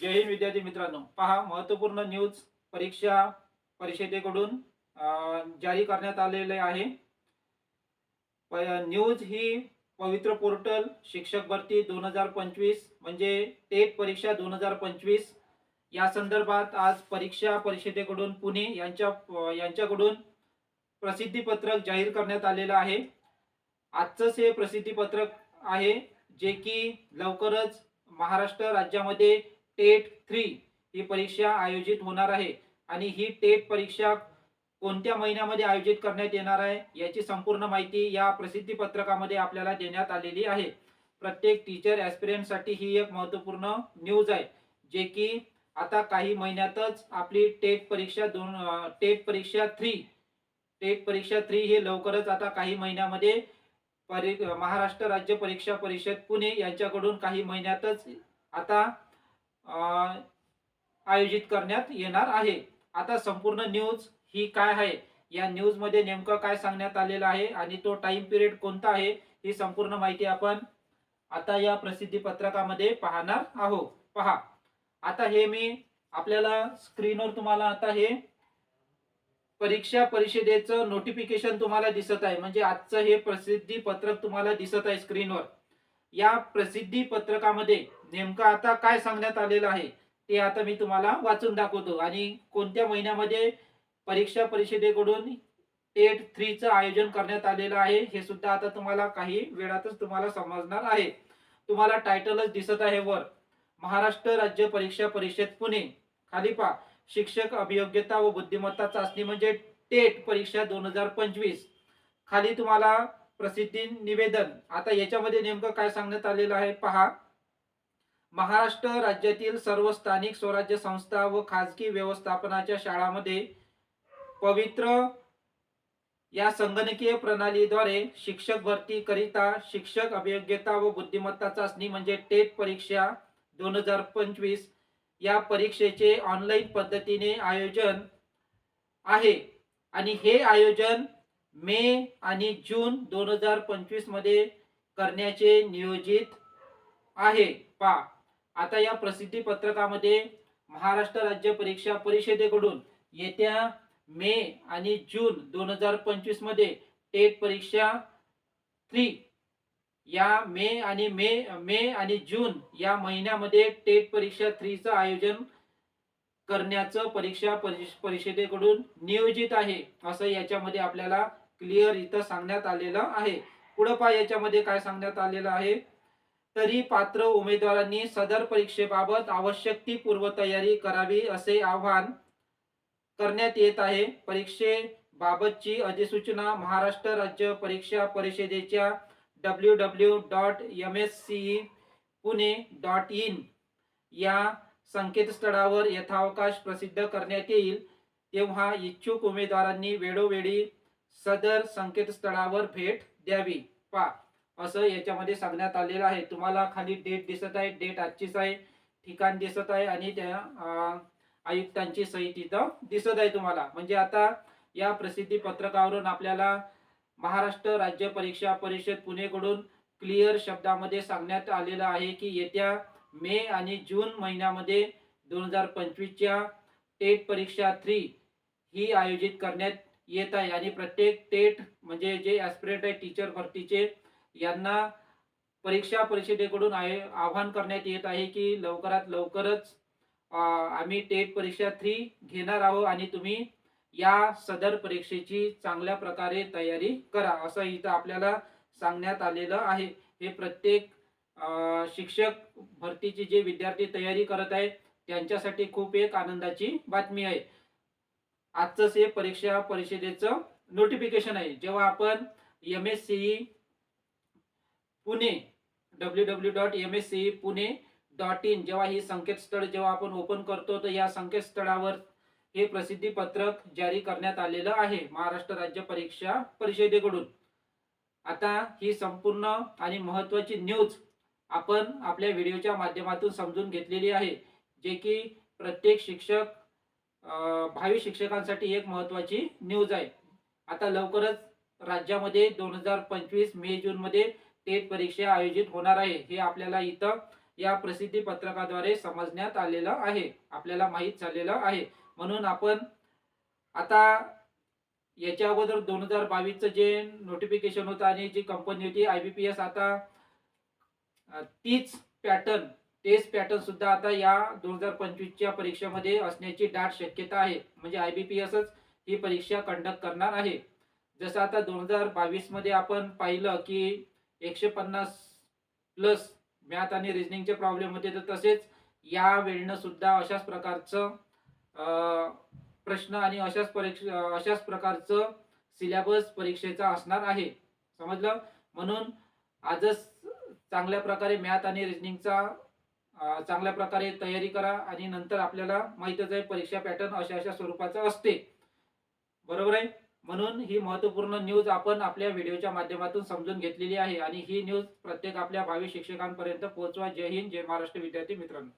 जय हिंद विद्यार्थी मित्रांनो. पहा महत्त्वपूर्ण न्यूज परीक्षा परिषदेकडून जारी करण्यात आलेले आहे. प- न्यूज ही पवित्र पोर्टल शिक्षक भरती दोन हजार पंचवीस म्हणजे टेट परीक्षा दोन हजार पंचवीस. या संदर्भात आज परीक्षा परिषदेकडून पुणे यांच्या यांच्याकडून प्रसिद्धीपत्रक जाहीर करण्यात आलेलं आहे. आजचंच हे प्रसिद्धीपत्रक आहे जे की लवकरच महाराष्ट्र राज्यामध्ये टेट थ्री ही परीक्षा आयोजित होणार आहे आणि ही टेट परीक्षा कोणत्या महिन्यामध्ये आयोजित करण्यात येणार आहे याची संपूर्ण माहिती या प्रसिद्धी पत्रकामध्ये आपल्याला देण्यात आलेली आहे. प्रत्येक टीचर ॲस्पिरंटसाठी ही एक महत्त्वपूर्ण न्यूज आहे जे की आता काही महिन्यातच आपली टेट परीक्षा दोन टेट परीक्षा थ्री टेट परीक्षा थ्री हे लवकरच आता काही महिन्यामध्ये परी महाराष्ट्र राज्य परीक्षा परिषद पुणे यांच्याकडून काही महिन्यातच आता आयोजित करण्यात येणार आहे. आता संपूर्ण न्यूज ही काय आहे? या न्यूजमध्ये नेमकं काय सांगण्यात आलेलं आहे आणि तो टाइम पिरियड कोणता आहे ही संपूर्ण माहिती आपण आता या प्रसिद्धी पत्रकामध्ये पाहणार आहोत. पहा आता हे मी आपल्याला स्क्रीनवर तुम्हाला आता हे परीक्षा परिषदेचं नोटिफिकेशन तुम्हाला दिसत आहे. म्हणजे आजचं हे प्रसिद्धी पत्रक तुम्हाला दिसत आहे स्क्रीनवर या प्रसिद्धी पत्रकामध्ये नेमकं आता काय सांगण्यात आलेलं आहे ते आता मी तुम्हाला वाचून दाखवतो. आणि कोणत्या महिन्यामध्ये परीक्षा परिषदेकडून टेट थ्रीचं आयोजन करण्यात आलेलं आहे हे सुद्धा आता तुम्हाला काही वेळातच तुम्हाला समजणार आहे. तुम्हाला टायटलच दिसत आहे वर. महाराष्ट्र राज्य परीक्षा परिषद पुणे. खाली पहा. शिक्षक अभियोग्यता व बुद्धिमत्ता चाचणी म्हणजे टेट परीक्षा दोन हजार पंचवीस. खाली तुम्हाला प्रसिद्धी निवेदन. आता याच्यामध्ये नेमकं काय सांगण्यात आलेलं आहे पहा. महाराष्ट्र राज्यातील सर्व स्थानिक स्वराज्य संस्था व खाजगी व्यवस्थापनाच्या शाळांमध्ये पवित्र या संगणकीय प्रणालीद्वारे शिक्षक भरती करिता शिक्षक अभियोग्यता व बुद्धिमत्ता चाचणी म्हणजे टेट परीक्षा दोन हजार पंचवीस या परीक्षेचे ऑनलाईन पद्धतीने आयोजन आहे. आणि हे आयोजन मे आणि जून दोन हजार पंचवीसमध्ये करण्याचे नियोजित आहे. पा आता या प्रसिद्धी पत्रकामध्ये महाराष्ट्र राज्य परीक्षा परिषदेकडून येत्या मे आणि जून दोन हजार पंचवीसमध्ये टेट परीक्षा थ्री या मे आणि मे मे आणि जून या महिन्यामध्ये टेट परीक्षा थ्रीचं आयोजन करण्याचं परीक्षा परिष- परिषदेकडून नियोजित आहे असं याच्यामध्ये आपल्याला क्लिअर इथं सांगण्यात आलेलं आहे. पुढं पहा याच्यामध्ये काय सांगण्यात आलेलं आहे? तरी पात्र उमेदवारांनी सदर परीक्षेबाबत आवश्यक ती पूर्वतयारी करावी असे आवाहन करण्यात येत आहे. परीक्षेबाबतची अधिसूचना महाराष्ट्र राज्य परीक्षा परिषदेच्या W W dot M S C Pune dot in या संकेतस्थळावर यथावकाश प्रसिद्ध करण्यात येईल. तेव्हा इच्छुक उमेदवारांनी वेळोवेळी सदर संकेतस्थळावर भेट द्यावी. पा. असं याच्यामध्ये सांगण्यात आलेलं आहे. तुम्हाला खाली डेट दिसत आहे. डेट आजचीच आहे. ठिकाण दिसत आहे आणि त्या आयुक्तांची सही तिथं दिसत आहे तुम्हाला. म्हणजे आता या प्रसिद्धी पत्रकावरून आपल्याला महाराष्ट्र राज्य परीक्षा परिषद पुणेकडून क्लिअर शब्दामध्ये सांगण्यात आलेलं आहे की येत्या मे आणि जून महिन्यामध्ये दोन हजार पंचवीसच्या टेट परीक्षा थ्री ही आयोजित करण्यात येत आहे. आणि प्रत्येक टेट म्हणजे जे ॲस्पिरंट आहे टीचर भरतीचे यांना परीक्षा परिषदेकडून आहे आव्हान करण्यात येत आहे की लवकरात लवकरच आम्ही टेट परीक्षा थ्री घेणार आहोत आणि तुम्ही या सदर परीक्षेची चांगल्या प्रकारे तयारी करा असं इथं आपल्याला सांगण्यात आलेलं आहे. हे प्रत्येक शिक्षक भरतीची जे विद्यार्थी तयारी करत आहेत त्यांच्यासाठी खूप एक आनंदाची बातमी आहे. आजचंच हे परीक्षा परिषदेचं नोटिफिकेशन आहे. जेव्हा आपण M S C Pune W W dot M S C Pune dot in जेव्हा ही संकेतस्थळ जेव्हा आपण ओपन करतो तर या संकेतस्थळावर हे प्रसिद्धी पत्रक जारी करण्यात आलेलं आहे महाराष्ट्र राज्य परीक्षा परिषदेकडून. आता ही संपूर्ण आणि महत्त्वाची न्यूज आपण आपल्या व्हिडिओच्या माध्यमातून समजून घेतलेली आहे जे की प्रत्येक शिक्षक भावी शिक्षकांसाठी एक महत्त्वाची न्यूज आहे. आता लवकरच राज्यामध्ये दोन हजार पंचवीस मे जूनमध्ये टेट परीक्षा आयोजित होणार आहे हे आपल्याला इथं या प्रसिद्धी पत्रकाद्वारे समजण्यात आलेलं आहे. आपल्याला माहीत झालेलं आहे. म्हणून आपण आता याच्या अगोदर दोन हजार बावीसचं जे नोटिफिकेशन होतं आणि जी कंपनी होती आय बी पी एस आता तीच पॅटर्न तेच पॅटर्न सुद्धा आता या दोन हजार पंचवीसच्या परीक्षेमध्ये असण्याची दाट शक्यता आहे. म्हणजे आय बी पी एसच ही परीक्षा कंडक्ट करणार आहे. जसं आता दोन हजार बावीसमध्ये आपण पाहिलं की एकशे पन्नास प्लस मॅथ आणि रिजनिंगचे प्रॉब्लेम होते तर तसेच या वेळनं सुद्धा अशाच प्रकारचं प्रश्न आणि अशाच परीक्षा अशाच प्रकारचं सिलेबस परीक्षेचा असणार आहे. समजलं? म्हणून आजच चांगल्या प्रकारे मॅथ आणि रिजनिंगचा चांगल्या प्रकारे तयारी करा आणि नंतर आपल्याला माहीतच आहे परीक्षा पॅटर्न अशा अशा स्वरूपाचा असते. बरोबर आहे? म्हणून ही महत्त्वपूर्ण न्यूज आपण आपल्या व्हिडिओच्या माध्यमातून समजून घेतलेली आहे. आणि ही न्यूज प्रत्येक आपल्या भावी शिक्षकांपर्यंत पोहोचवा. जय हिंद जय महाराष्ट्र. विद्यार्थी मित्रांनो.